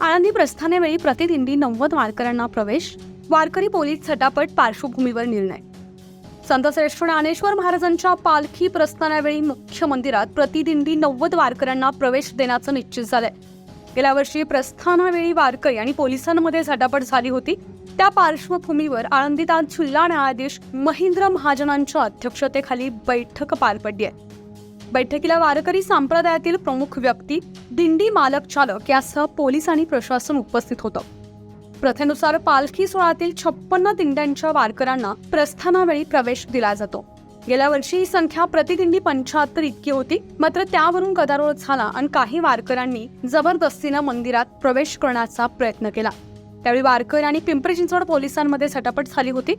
आळंदी प्रस्थानेवेळी प्रतिदिंडी नव्वद वारकऱ्यांना प्रवेश वारकरी पोलीस झटापट पार्श्वभूमीवर निर्णय. संतश्रेष्ठ ज्ञानेश्वर महाराजांच्या पालखी प्रस्थानावेळी मुख्य मंदिरात प्रतिदिंडी नव्वद वारकऱ्यांना प्रवेश देण्याचं निश्चित झालंय. गेल्या वर्षी प्रस्थानावेळी वारकरी आणि पोलिसांमध्ये झटापट झाली होती. त्या पार्श्वभूमीवर आळंदीत आज जिल्हा न्यायाधीश महेंद्र महाजनांच्या अध्यक्षतेखाली बैठक पार पडली आहे. बैठकीला वारकरी संप्रदायातील प्रमुख व्यक्ती दिंडी मालक चालक यासह पोलीस आणि प्रशासन उपस्थित होतं. प्रथेनुसार पालखी सोहळ्यातील छप्पन्न दिंड्यांच्या वारकऱ्यांना प्रस्थानावेळी प्रवेश दिला जातो. गेल्या वर्षी ही संख्या प्रतिदिंडी पंच्याहत्तर इतकी होती मात्र त्यावरून गदारोळ झाला आणि काही वारकऱ्यांनी जबरदस्तीनं मंदिरात प्रवेश करण्याचा प्रयत्न केला. त्यावेळी वारकरी आणि पिंपरी चिंचवड पोलिसांमध्ये झटापट झाली होती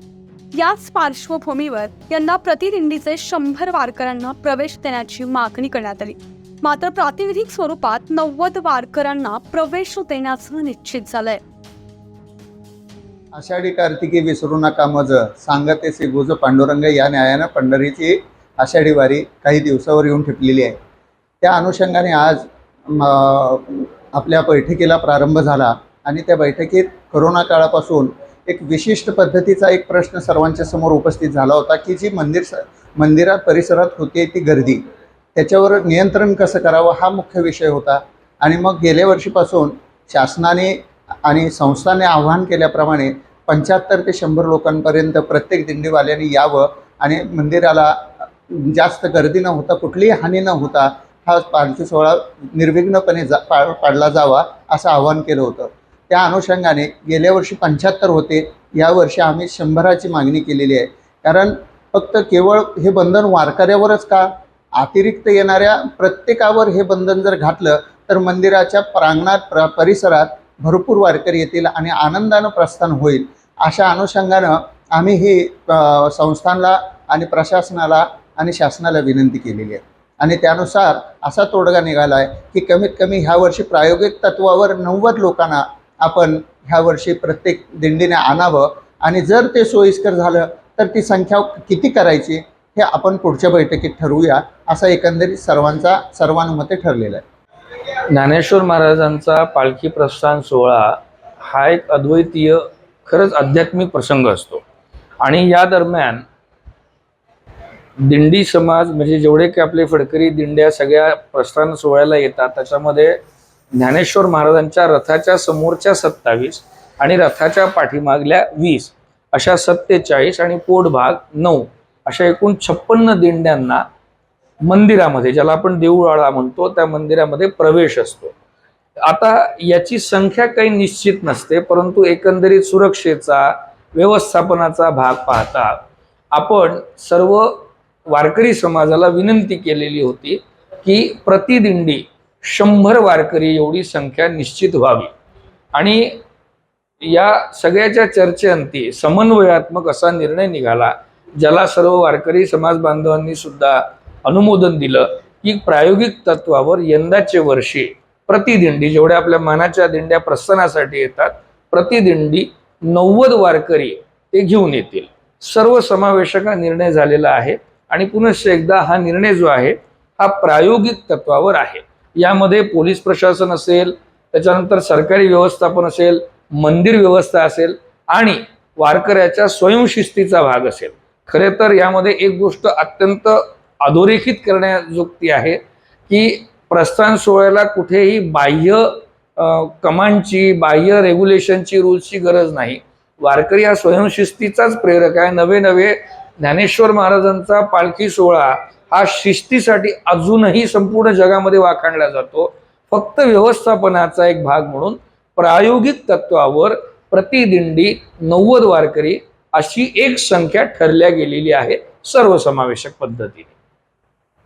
याच पार्श्वभूमीवर यंदा प्रतिदिंडीचे शंभर वारकऱ्यांना प्रवेश देण्याची मागणी करण्यात आली. मात्र प्रातिनिधिक स्वरूपात नव्वद वारकऱ्यांना प्रवेश देण्याचं निश्चित झालंय. आषाढी कार्तिकी विसरू नका मज सांगते से गुज पांडुरंग या न्यायानं पंढरीची आषाढी वारी काही दिवसावर येऊन ठेपलेली आहे. त्या अनुषंगाने आज आपल्या बैठकीला प्रारंभ झाला आणि त्या बैठकीत करोना काळापासून एक विशिष्ट पद्धतीचा एक प्रश्न सर्वांच्या समोर उपस्थित झाला होता की जी मंदिर स मंदिरात परिसरात होती ती गर्दी. त्याच्यावर नियंत्रण कसं करावं हा मुख्य विषय होता. आणि मग गेल्या वर्षीपासून शासनाने आणि संस्थाने आवाहन केल्याप्रमाणे पंच्याहत्तर ते शंभर लोकांपर्यंत प्रत्येक दिंडीवाल्याने यावं आणि मंदिराला जास्त गर्दी न होता कुठलीही हानी न होता हा पालखी सोहळा निर्विघ्नपणे जा पा पाडला जावा असं आवाहन केलं होतं. त्या अनुषंगाने गेल्या वर्षी पंच्याहत्तर होते. यावर्षी आम्ही शंभराची मागणी केलेली आहे. कारण फक्त केवळ हे बंधन वारकऱ्यावरच का? अतिरिक्त येणाऱ्या प्रत्येकावर हे बंधन जर घातलं तर मंदिराच्या प्रांगणात प्र परिसरात भरपूर वारकरी येतील आणि आनंदानं प्रस्थान होईल. अशा अनुषंगानं आम्ही ही अ, संस्थांना आणि प्रशासनाला आणि शासनाला विनंती केलेली आहे. आणि त्यानुसार असा तोडगा निघाला आहे की कमीत कमी ह्या वर्षी प्रायोगिक तत्वावर नव्वद लोकांना आपण ह्या वर्षी प्रत्येक दिंडीने आणावं. आणि जर ते सोयीस्कर झालं तर ती संख्या किती करायची हे आपण पुढच्या बैठकीत ठरवूया असा एकंदरीत सर्वांचा सर्वानुमते ठरलेला आहे. ज्ञानेश्वर महाराजांचा पालखी प्रस्थान सोहळा हा एक अद्वितीय खरंच आध्यात्मिक प्रसंग असतो. आणि या दरम्यान दिंडी समाज म्हणजे जेवढे की आपले फडकरी दिंड्या सगळ्या प्रस्थान सोहळ्याला येतात त्याच्यामध्ये ज्ञानेश्वर महाराजांच्या रथाच्या समोरच्या सत्तावीस आणि रथाच्या पाठीमागल्या वीस अशा सत्तेचाळीस आणि पोटभाग नऊ अशा एकूण छप्पन्न दिंड्यांना मंदिरामध्ये ज्याला आपण देऊळाळा म्हणतो त्या मंदिरामध्ये प्रवेश असतो. आता याची संख्या काही निश्चित नसते परंतु एकंदरीत सुरक्षेचा व्यवस्थापनाचा भाग पाहता आपण सर्व वारकरी समाजाला विनंती केलेली होती की प्रतिदिंडी शंभर वारकरी एवढी संख्या निश्चित व्हावी. आणि या सगळ्याच्या चर्चेअंती समन्वयात्मक असा निर्णय निघाला ज्याला सर्व वारकरी समाज बांधवांनी सुद्धा अनुमोदन दिलं की प्रायोगिक तत्वावर यंदाचे वर्षी प्रतिदिंडी जेवढ्या आपल्या मानाच्या दिंड्या प्रस्थानासाठी येतात प्रतिदिंडी नव्वद वारकरी ते घेऊन येतील. सर्व समावेशक हा निर्णय झालेला आहे आणि पुनश्च एकदा हा निर्णय जो आहे हा प्रायोगिक तत्वावर आहे. यामध्ये पोलीस प्रशासन असेल त्याच्यानंतर सरकारी व्यवस्थापन असेल मंदिर व्यवस्था असेल आणि वारकऱ्याच्या स्वयंशिस्तीचा भाग असेल. खरे तर यामध्ये एक गोष्ट अत्यंत अधोरेखित करण्याजोगती आहे की प्रस्थान सोहळ्याला कुठेही बाह्य कमांडची बाह्य रेग्युलेशनची रूल्सची गरज नाही. वारकरी हा स्वयंशिस्तीचाच प्रेरक आहे. नवे नवे ज्ञानेश्वर महाराजांचा पालखी सोहळा हा शिस्तीसाठी अजूनही संपूर्ण जगामध्ये वाखाणला जातो. फक्त व्यवस्थापनाचा एक भाग म्हणून प्रायोगिक तत्वावर प्रतिदिंडी नव्वद वारकरी अशी एक संख्या ठरल्या गेलेली आहे सर्वसमावेशक पद्धतीने.